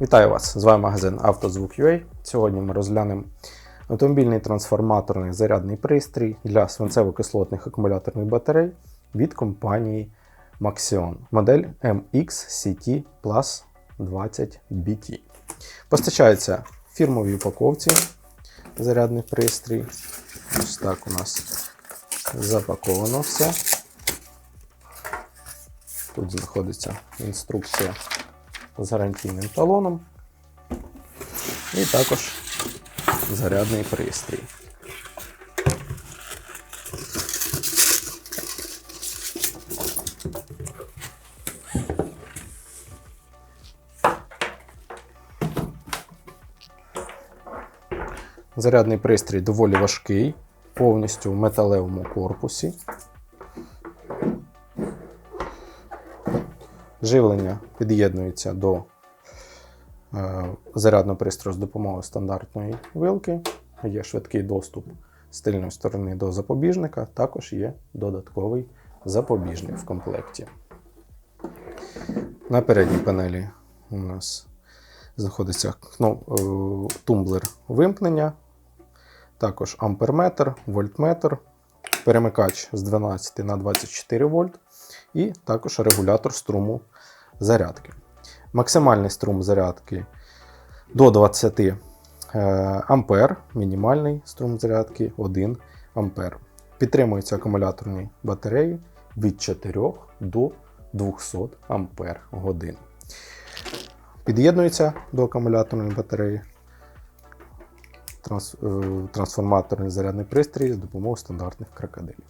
Вітаю вас! З вами магазин «Автозвук.UA». Сьогодні ми розглянемо автомобільний трансформаторний зарядний пристрій для свинцево-кислотних акумуляторних батарей від компанії Maxion. Модель MX-CT Plus 20BT. Постачається в фірмовій упаковці зарядний пристрій. Ось так у нас запаковано все. Тут знаходиться інструкція з гарантійним талоном. І також зарядний пристрій. Зарядний пристрій доволі важкий, повністю в металевому корпусі. Живлення під'єднується до е, зарядного пристрою з допомогою стандартної вилки. Є швидкий доступ з тильної сторони до запобіжника, також є додатковий запобіжник в комплекті. На передній панелі у нас знаходиться е, тумблер вимкнення, також амперметр, вольтметр, перемикач з 12 на 24 вольт і також регулятор струму зарядки. Максимальний струм зарядки до 20 е, ампер, мінімальний струм зарядки 1 ампер. Підтримуються акумуляторні батареї від 4 до 200 ампер годин. Під'єднується до акумуляторної батареї трансформаторний зарядний пристрій з допомогою стандартних крокодилів.